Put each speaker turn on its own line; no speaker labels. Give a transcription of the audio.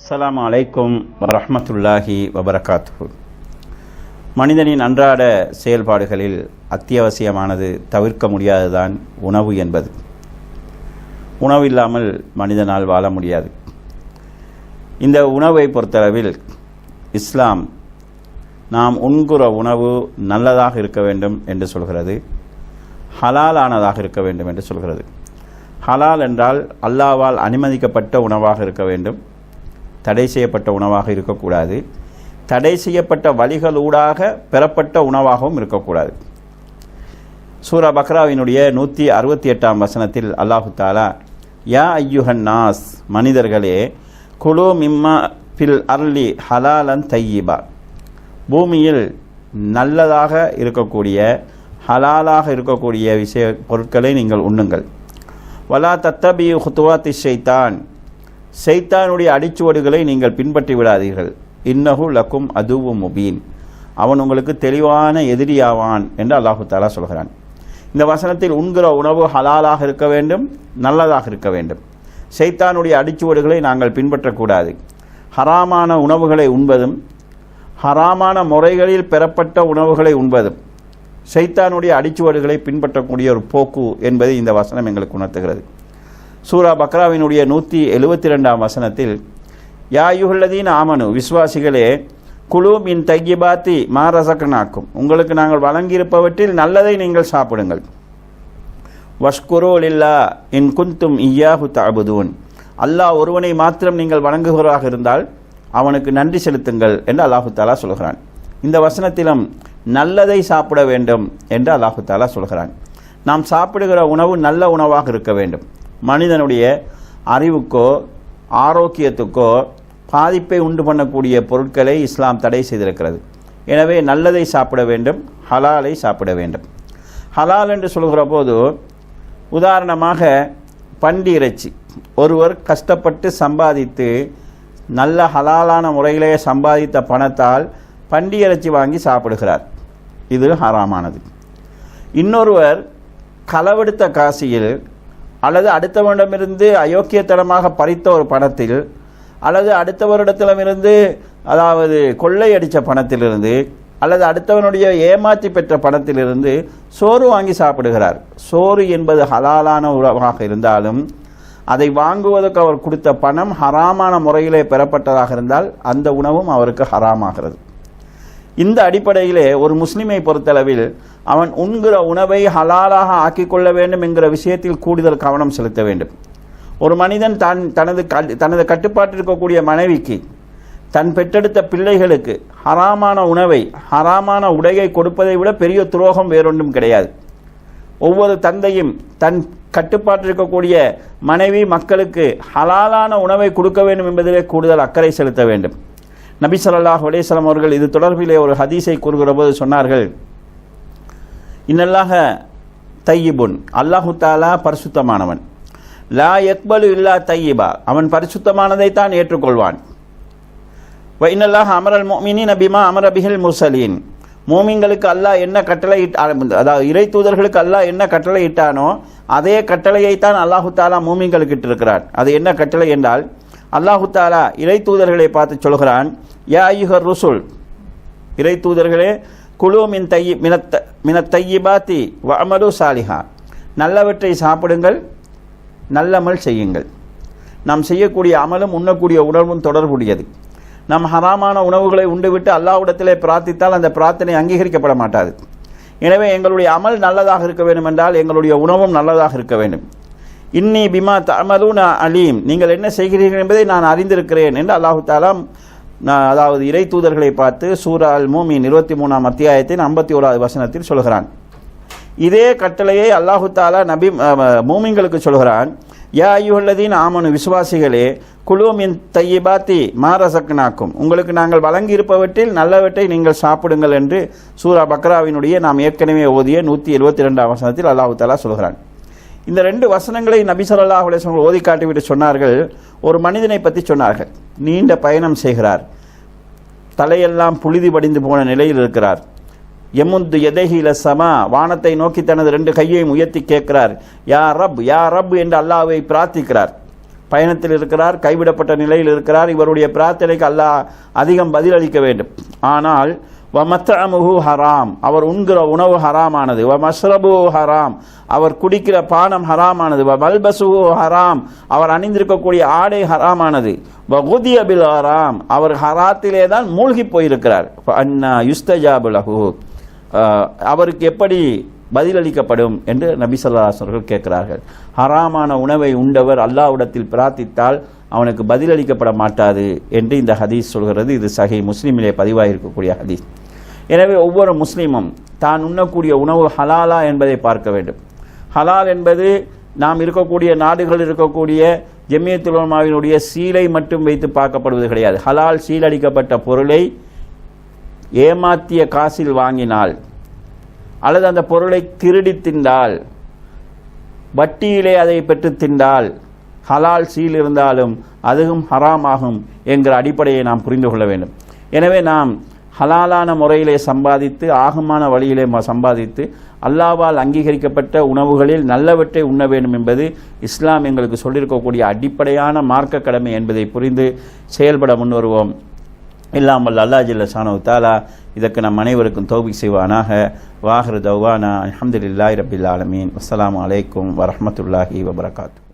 அஸ்லாம் அலைக்கும் வரமத்துல்லாஹி வபரகாத்து மனிதனின் அன்றாட செயல்பாடுகளில் அத்தியாவசியமானது தவிர்க்க முடியாததுதான் உணவு என்பது. உணவு இல்லாமல் மனிதனால் வாழ முடியாது. இந்த உணவை பொறுத்தளவில் இஸ்லாம் நாம் உண்கிற உணவு நல்லதாக இருக்க வேண்டும் என்று சொல்கிறது. ஹலாலானதாக இருக்க வேண்டும் என்று சொல்கிறது. ஹலால் என்றால் அல்லாவால் அனுமதிக்கப்பட்ட உணவாக இருக்க வேண்டும். தடை செய்யப்பட்ட உணவாக இருக்கக்கூடாது. தடை செய்யப்பட்ட வழிகளூடாக பெறப்பட்ட உணவாகவும் இருக்கக்கூடாது. சூரா பக்ராவினுடைய நூற்றி அறுபத்தி எட்டாம் வசனத்தில் அல்லாஹு தாலா யா ஐயுஹன் நாஸ் மனிதர்களே குலோ மிம்மா பில் அர்லி ஹலாலன் தையிபா பூமியில் நல்லதாக இருக்கக்கூடிய ஹலாலாக இருக்கக்கூடிய விஷய பொருட்களை நீங்கள் உண்ணுங்கள். வலா தத்தபி ஹுத்துவாத்தி ஷைத்தான் செய்தானுடைய அடிச்சுவடுகளை நீங்கள் பின்பற்றி விடாதீர்கள். இன்னஹு லக்கும் அதுவும் முபீன். அவன் உங்களுக்கு தெளிவான எதிரியாவான் என்று அல்லாஹு தாலா சொல்கிறான். இந்த வசனத்தில் உண்கிற உணவு ஹலாலாக இருக்க வேண்டும் நல்லதாக இருக்க வேண்டும். செய்தானுடைய அடிச்சுவடுகளை நாங்கள் பின்பற்றக்கூடாது. ஹராமான உணவுகளை உண்பதும் ஹராமான முறைகளில் பெறப்பட்ட உணவுகளை உண்பதும் ஷைத்தானுடைய அடிச்சுவடுகளை பின்பற்றக்கூடிய ஒரு போக்கு என்பதை இந்த வசனம் எங்களுக்கு உணர்த்துகிறது. சூரா பக்ராவினுடைய நூற்றி எழுபத்தி ரெண்டாம் வசனத்தில் யாயுகுல்லதீன் ஆமனு விசுவாசிகளே குழு மின் தையிபாத்தி மாரசக்கனாக்கும் உங்களுக்கு நாங்கள் வழங்கியிருப்பவற்றில் நல்லதை நீங்கள் சாப்பிடுங்கள். வஷ்குரோல் இல்லா இன் குந்தும் இய்யாஹு தாபுதூன் அல்லாஹ் ஒருவனை மாத்திரம் நீங்கள் வணங்குகிறவராக இருந்தால் அவனுக்கு நன்றி செலுத்துங்கள் என்று அல்லாஹு தாலா சொல்கிறான். இந்த வசனத்திலும் நல்லதை சாப்பிட வேண்டும் என்று அல்லாஹு தாலா சொல்கிறான். நாம் சாப்பிடுகிற உணவு நல்ல உணவாக இருக்க வேண்டும். மனிதனுடைய அறிவுக்கோ ஆரோக்கியத்துக்கோ பாதிப்பை உண்டு பண்ணக்கூடிய பொருட்களை இஸ்லாம் தடை செய்திருக்கிறது. எனவே நல்லதை சாப்பிட வேண்டும் ஹலாலை சாப்பிட வேண்டும். ஹலால் என்று சொல்கிற போது உதாரணமாக பண்டி இறைச்சி. ஒருவர் கஷ்டப்பட்டு சம்பாதித்து நல்ல ஹலாலான முறையிலே சம்பாதித்த பணத்தால் பண்டி இறைச்சி வாங்கி சாப்பிடுகிறார். இது ஹராமானது. இன்னொருவர் களவெடுத்த காசியில் அல்லது அடுத்தவனிடமிருந்து அயோக்கியத்தனமாக பறித்த ஒரு பணத்தில் அல்லது அடுத்தவரிடத்திலமிருந்து அதாவது கொள்ளையடித்த பணத்திலிருந்து அல்லது அடுத்தவனுடைய ஏமாற்றி பெற்ற பணத்திலிருந்து சோறு வாங்கி சாப்பிடுகிறார். சோறு என்பது ஹலாலான உணவாக இருந்தாலும் அதை வாங்குவதற்கு அவர் கொடுத்த பணம் ஹராமான முறையிலே பெறப்பட்டதாக இருந்தால் அந்த உணவும் அவருக்கு ஹராமாகிறது. இந்த அடிப்படையிலே ஒரு முஸ்லிமை பொறுத்தளவில் அவன் உண்கிற உணவை ஹலாலாக ஆக்கிக்கொள்ள வேண்டும் என்கிற விஷயத்தில் கூடுதல் கவனம் செலுத்த வேண்டும். ஒரு மனிதன் தான் தனது தனது கட்டுப்பாட்டில் இருக்கக்கூடிய மனைவிக்கு தன் பெற்றெடுத்த பிள்ளைகளுக்கு ஹராமான உணவை ஹராமான உடையை கொடுப்பதை விட பெரிய துரோகம் வேறொன்றும் கிடையாது. ஒவ்வொரு தந்தையும் தன் கட்டுப்பாட்டில் இருக்கக்கூடிய மனைவி மக்களுக்கு ஹலாலான உணவை கொடுக்க வேண்டும் என்பதிலே கூடுதல் அக்கறை செலுத்த வேண்டும். நபி சொல்லாஹ் அலேஸ்லாம் அவர்கள் இது தொடர்பிலே ஒரு ஹதீஸை கூறுகிற போது சொன்னார்கள் இன்னல்லாக தையிபுன் அல்லாஹு தாலா பரிசுத்தமானவன். லா எக்பலு இல்லா தையிபா அவன் பரிசுத்தமானதை தான் ஏற்றுக்கொள்வான். வைனல்லாஹ் அமரல் மோமினி நபிமா அமரபிஹில் முசலீன் மோமிங்களுக்கு அல்லாஹ் என்ன கட்டளை அதாவது இறை தூதர்களுக்கு அல்லாஹ் என்ன கட்டளை இட்டானோ அதே கட்டளையைத்தான் அல்லாஹு தாலா மூமிங்களுக்கு இட்டிருக்கிறான் அது என்ன கட்டளை என்றால் அல்லாஹு தாலா இறை தூதர்களை பார்த்து சொல்கிறான் யா ஐயுகர் ருசுல் இறை தூதர்களே குழு மின் தையி மினத்த மினத்தையிபாத்தி வமலு சாலிஹா நல்லவற்றை சாப்பிடுங்கள் நல்லமல் செய்யுங்கள் நாம் செய்யக்கூடிய அமலும் உண்ணக்கூடிய உணர்வும் தொடர்புடையது நாம் ஹராமான உணவுகளை உண்டுவிட்டு அல்லாவிடத்திலே பிரார்த்தித்தால் அந்த பிரார்த்தனை அங்கீகரிக்கப்பட மாட்டாது எனவே எங்களுடைய அமல் நல்லதாக இருக்க வேண்டும் என்றால் எங்களுடைய உணவும் நல்லதாக இருக்க வேண்டும். இன்னி பிமா தமலூன அலீம். நீங்கள் என்ன செய்கிறீர்கள் என்பதை நான் அறிந்திருக்கிறேன் என்று அல்லாஹு நான் அதாவது இறை தூதர்களை பார்த்து சூரா அல் மூமின் இருபத்தி மூணாம் அத்தியாயத்தின் ஐம்பத்தி ஓராவது வசனத்தில் சொல்கிறான் இதே கட்டளையை அல்லாஹு தாலா நபி மூமிங்களுக்கு சொல்கிறான் யா ஐயுள்ளதின் ஆமனு விசுவாசிகளே குழுமின் தையிபாத்தி மாரசக்கனாக்கும் உங்களுக்கு நாங்கள் வழங்கியிருப்பவற்றில் நல்லவற்றை நீங்கள் சாப்பிடுங்கள் என்று சூரா பக்ராவினுடைய நாம் ஏற்கனவே ஓதிய நூற்றி எழுபத்தி ரெண்டாம் வசனத்தில் அல்லாஹு தாலா சொல்கிறான் இந்த ரெண்டு வசனங்களை நபி சொல்லாஹ் அலேஸ்வர்கள் ஓதி காட்டிவிட்டு சொன்னார்கள். ஒரு மனிதனை பற்றி சொன்னார்கள். நீண்ட பயணம் செய்கிறார். தலையெல்லாம் புழுதி படிந்து போன நிலையில் இருக்கிறார். எமுந்து எதகில சமா வானத்தை நோக்கி தனது ரெண்டு கையையும் உயர்த்தி கேட்கிறார். யா ரப் யா ரப் என்று அல்லாவை பிரார்த்திக்கிறார். பயணத்தில் இருக்கிறார் கைவிடப்பட்ட நிலையில் இருக்கிறார். இவருடைய பிரார்த்தனைக்கு அல்லாஹ் அதிகம் பதிலளிக்க வேண்டும். ஆனால் வமத்தமுஹு ஹராம் அவர் உண்கிற உணவு ஹராமானது. வ மஷ்ரபு ஹராம் அவர் குடிக்கிற பானம் ஹராமானது. வ மல்பசுஹு ஹராம் அவர் அணிந்திருக்கக்கூடிய ஆடை ஹராமானது. வ குதிய பில் ஹராம் அவர் ஹராத்திலே தான் மூழ்கி போயிருக்கிறார். அண்ணா யுஸ்தஜாபுலஹு அவருக்கு எப்படி பதிலளிக்கப்படும் என்று நபி கேட்கிறார்கள். ஹராமான உணவை உண்டவர் அல்லாவிடத்தில் பிரார்த்தித்தால் அவனுக்கு பதிலளிக்கப்பட மாட்டாது என்று இந்த ஹதீஸ் சொல்கிறது. இது சஹி முஸ்லீமிலே பதிவாகியிருக்கக்கூடிய ஹதீஸ். எனவே ஒவ்வொரு முஸ்லீமும் தான் உண்ணக்கூடிய உணவு ஹலாலா என்பதை பார்க்க வேண்டும். ஹலால் என்பது நாம் இருக்கக்கூடிய நாடுகளில் இருக்கக்கூடிய ஜெமியத்துல் சீலை மட்டும் வைத்து பார்க்கப்படுவது கிடையாது. ஹலால் சீலடிக்கப்பட்ட பொருளை ஏமாத்திய காசில் வாங்கினால் அல்லது அந்த பொருளை திருடி தின்றால் வட்டியிலே அதை பெற்று தின்றால் ஹலால் சீல் இருந்தாலும் அதுவும் ஹராமாகும் என்கிற அடிப்படையை நாம் புரிந்து கொள்ள வேண்டும். எனவே நாம் ஹலாலான முறையிலே சம்பாதித்து ஆகமான வழியிலே சம்பாதித்து அல்லாவால் அங்கீகரிக்கப்பட்ட உணவுகளில் நல்லவற்றை உண்ண வேண்டும் என்பது இஸ்லாம் எங்களுக்கு சொல்லியிருக்கக்கூடிய அடிப்படையான மார்க்க கடமை என்பதை புரிந்து செயல்பட முன்வருவோம். இல்லாமல் அல்லா ஜில்ல சானு தாலா இதற்கு நம் அனைவருக்கும் தோபி செய்வானாக. வாஹர் தௌவானா. அஹமதுல்லாய் ரபில் ஆலமீன். அஸ்லாம் அலைக்கும் வரமத்துல்லாஹி வபரகாத்து